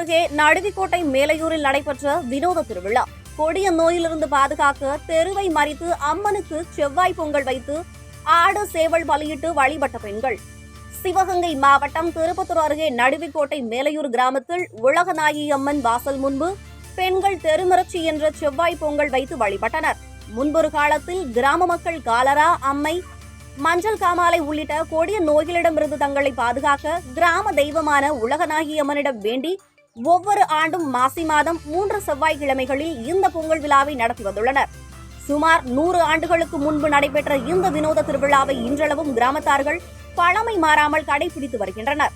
அருகே நடுவிக்கோட்டை மேலையூரில் நடைபெற்ற வினோத திருவிழா. கொடிய நோயிலிருந்து பாதுகாக்க தெருவை மறித்து அம்மனுக்கு செவ்வாய் பொங்கல் வைத்து ஆடு சேவல் பலியிட்டு வழிபட்ட பெண்கள். சிவகங்கை மாவட்டம் திருப்பத்தூர் அருகே நடுவிக்கோட்டை மேலையூர் கிராமத்தில் உலகநாயகி அம்மன் வாசல் முன்பு பெண்கள் தெருமிரட்சி என்ற செவ்வாய் பொங்கல் வைத்து வழிபட்டனர். முன்பொரு காலத்தில் கிராம மக்கள் காலரா அம்மை மஞ்சள் காமாலை உள்ளிட்ட கொடிய நோய்களிடமிருந்து தங்களை பாதுகாக்க கிராம தெய்வமான உலகநாயகி அம்மனிடம் வேண்டி ஒவ்வொரு ஆண்டும் மாசி மாதம் மூன்று செவ்வாய்க்கிழமைகளில் இந்த பொங்கல் விழாவை நடத்தி வந்துள்ளனர். சுமார் நூறு ஆண்டுகளுக்கு முன்பு நடைபெற்ற இந்த வினோத திருவிழாவை இன்றளவும் கிராமத்தார்கள் பழமை மாறாமல் கடைபிடித்து வருகின்றனர்.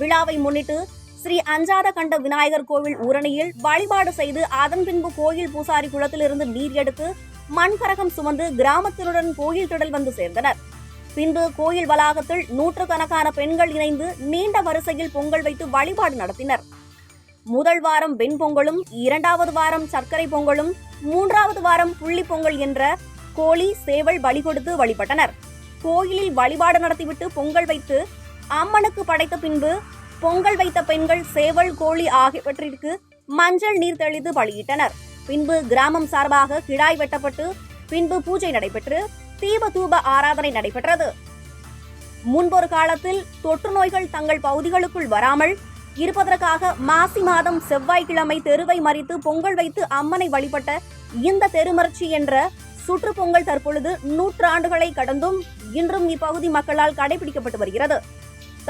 விழாவை முன்னிட்டு ஸ்ரீ அஞ்சாத கண்ட விநாயகர் கோவில் ஊரணியில் வழிபாடு செய்து அதன் பின்பு கோயில் பூசாரி குளத்திலிருந்து நீர் எடுத்து மண்கரகம் சுமந்து கிராமத்தினுடன் கோயில் திடல் வந்து சேர்ந்தனர். பின்பு கோயில் வளாகத்தில் நூற்றுக்கணக்கான பெண்கள் இணைந்து நீண்ட வரிசையில் பொங்கல் வைத்து வழிபாடு நடத்தினர். முதல் வாரம் வெண்பொங்கலும் இரண்டாவது வாரம் சர்க்கரை பொங்கலும் மூன்றாவது வாரம் புள்ளி பொங்கல் என்ற கோழி சேவல் பலி கொடுத்து வழிபட்டனர். கோயிலில் வழிபாடு நடத்திவிட்டு பொங்கல் வைத்து அம்மனுக்கு படைத்த பின்பு பொங்கல் வைத்த பெண்கள் சேவல் கோழி ஆகியவற்றிற்கு மஞ்சள் நீர் தெளித்து பலியிட்டனர். பின்பு கிராமம் சார்பாக கிடாய் வெட்டப்பட்டு பின்பு பூஜை நடைபெற்று தீப தூப ஆராதனை நடைபெற்றது. முன்பொரு காலத்தில் தொற்று நோய்கள் தங்கள் பகுதிகளுக்குள் வராமல் இருப்பதற்காக மாசி மாதம் செவ்வாய்க்கிழமை தெருவை மறித்து பொங்கல் வைத்து அம்மனை வழிபட்ட இந்த தெருமர்ச்சி என்ற சுற்று பொங்கல் தற்பொழுது நூற்றாண்டுகளை கடந்தும் இன்றும் இப்பகுதி மக்களால் கடைபிடிக்கப்பட்டு வருகிறது.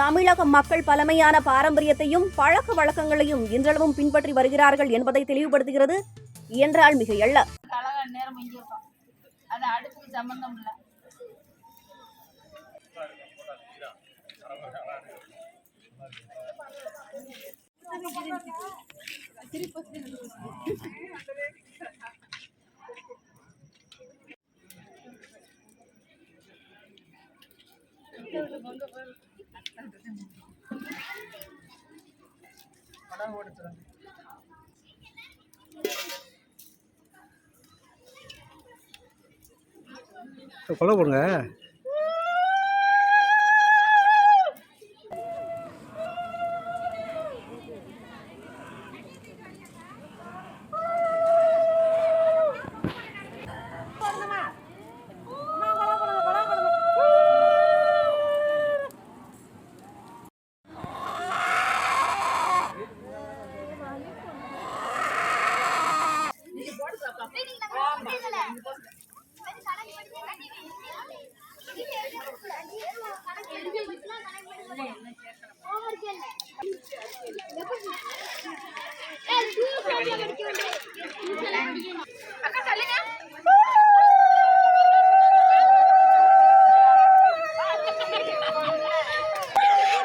தமிழக மக்கள் பழமையான பாரம்பரியத்தையும் பழக்க வழக்கங்களையும் இன்றளவும் பின்பற்றி வருகிறார்கள் என்பதை தெளிவுபடுத்துகிறது என்றால் மிகையல்ல. நேரம் அது அடுப்புக்கு சம்பந்தம் இல்லை. கொலை போடுங்க.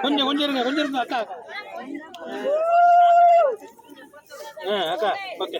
கொஞ்சம் கொஞ்சம் இருங்க கொஞ்சம் இருங்க அக்கா. ஆ அக்கா ஓகே.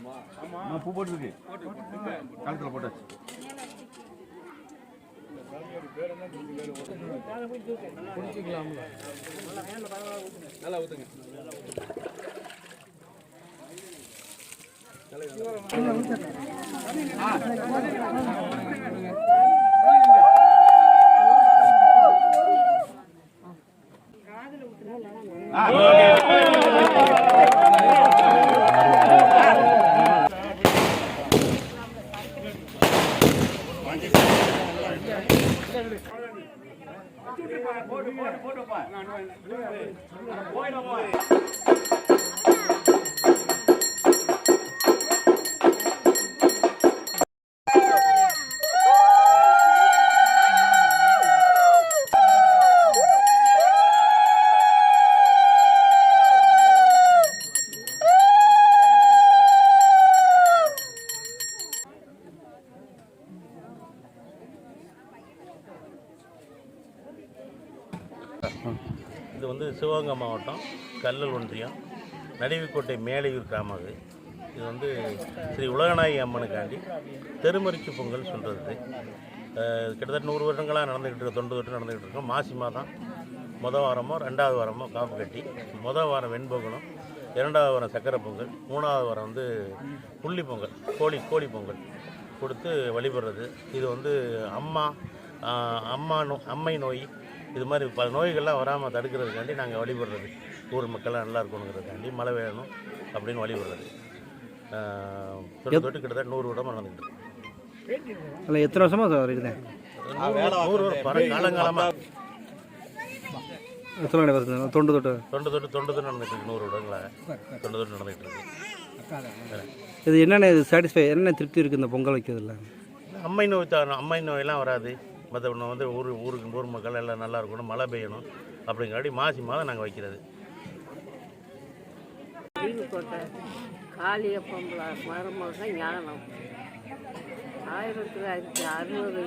ஆமாம் பூ போட்டுருக்கு. கழுத்தில் போட்டாச்சு. குடிச்சிக்கலாம்ல நல்லா நல்லா சொல்லு போட்டு போட்டு போட்டு போய் இது வந்து சிவகங்கை மாவட்டம் கல்லல் ஒன்றியம் நடுவிக்கோட்டை மேலையூர் கிராமம் அது. இது வந்து ஸ்ரீ உலகநாயகி அம்மனுக்காண்டி தெருமறிச்சு பொங்கல் சொல்கிறது கிட்டத்தட்ட நூறு வருடங்களாக நடந்துக்கிட்டு இருக்க தொண்டு தொட்டு நடந்துக்கிட்டு இருக்கோம் மாசி மாதம் மொதல் வாரமோ ரெண்டாவது வாரமோ காப்பு கட்டி மொதல் வாரம் வெண்பொங்கலும் இரண்டாவது வாரம் சக்கரை பொங்கல் மூணாவது வாரம் வந்து புள்ளி பொங்கல் கோழி கோழி பொங்கல் கொடுத்து வழிபடுறது. இது வந்து அம்மா அம்மா நோ அம்மை நோய் இது மாதிரி பல நோய்கள்லாம் வராமல் தடுக்கிறதுக்காண்டி நாங்கள் வழிபடுறது. ஊர் மக்கள்லாம் நல்லா இருக்கணுங்கிறதுக்காண்டி மழை வேணும் அப்படின்னு வழிபடுறது. தொட்டு தொட்டு கிட்டத்தட்ட நூறு விடமாக நடந்துக்கிட்டு. இல்லை எத்தனை வருஷமா சார் இருக்குது நூறு பல காலங்காலமாக சொல்லுங்க வருது தொண்டு தொட்டு தொண்டு தொட்டு. தொண்டு தொட்டு நடந்துட்டு இருக்கு நூறு விடங்களாக தொண்டு தொட்டு நடந்துகிட்டு இருக்கு. இது என்னென்ன இது சாட்டிஸ்ஃபை என்ன திருப்தி இருக்குது இந்த பொங்கல் வைக்கிறதுல? அம்மை நோய் அம்மை நோயெல்லாம் வராது. மற்றபடி வந்து ஊர் ஊருக்கு ஊர் மக்கள் எல்லாம் நல்லா இருக்கணும் மழை பெய்யணும் அப்படிங்கிறபடி மாசி மாதம் நாங்கள் வைக்கிறது. கோட்டை மருமக ஞானம். ஆயிரத்தி தொள்ளாயிரத்தி அறுபது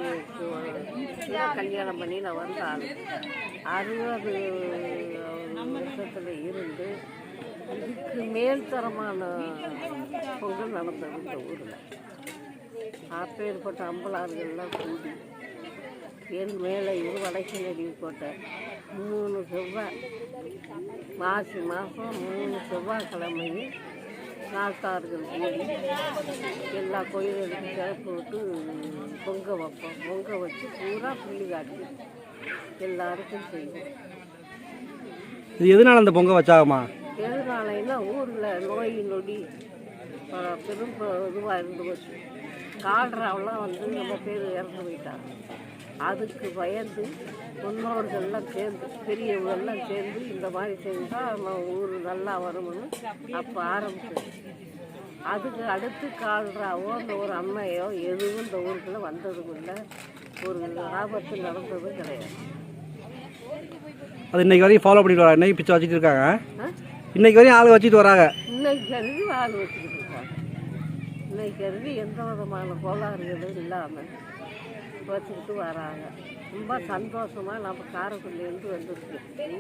கல்யாணம் பண்ணி நான் வந்த அறுபது வருஷத்தில் இருந்து இதுக்கு மேல்தரமான பொங்கல் நடந்தது இந்த ஊரில். அப்பேற்பட்ட அம்பலார்கள்லாம் கூடி என் மேலே இரு வடக்கு நெடிவு கோட்டை மூணு செவ்வாய் மாசி மாதம் மூணு செவ்வாய்க்கிழமையும் நாட்டார்கள் கூடி எல்லா கோயில்களுக்கும் கிளப்பு விட்டு பொங்க வைப்போம். பொங்க வச்சு பூரா புள்ளி காட்டி எல்லாருக்கும் செய்வோம். இது எதனால அந்த பொங்கல் வச்சாகமா எதனாலன்னா ஊரில் நோய் நொடி பெரும் இதுவாக இருந்து போச்சு. கால்ராவெலாம் வந்து நம்ம பேர் இறந்து போயிட்டாங்க. அதுக்கு பயந்து முன்னோர்கள்லாம் சேர்ந்து பெரியவங்கெல்லாம் சேர்ந்து இந்த மாதிரி செஞ்சால் நம்ம ஊர் நல்லா வரும்னு அப்போ ஆரம்பிச்சது. அதுக்கு அடுத்து கால்ராவோ அந்த ஒரு அம்மையோ எதுவும் இந்த ஊருக்குள்ள வந்ததும் இல்லை ஒரு ஆபத்து நடந்ததும் கிடையாது. அது இன்னைக்கு வரையும் ஃபாலோ பண்ணிட்டு வராங்க. இன்னைக்கு பிச்சை வச்சுட்டு இருக்காங்க? இன்னைக்கு வரையும் ஆள் வச்சுட்டு வராங்க. இன்னைக்கு கருதி வாழ் வச்சுக்கிட்டு இருக்காங்க. இன்னைக்கு கருதி எந்த விதமான கோளாறுகளும் இல்லாமல் வச்சுக்கிட்டு வராங்க. ரொம்ப சந்தோஷமாக நம்ம காரைக்குடியிலேருந்து வந்திருக்கு.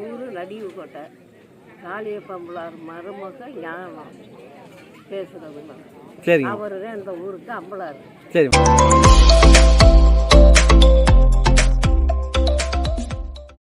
ஊர் நடிவு கோட்டை காளியப்பம்பளார் மருமக ஞானம் பேசுகிறவங்க சரிங்க. அவர் தான் இந்த ஊருக்கு அம்பளார் சரிம்மா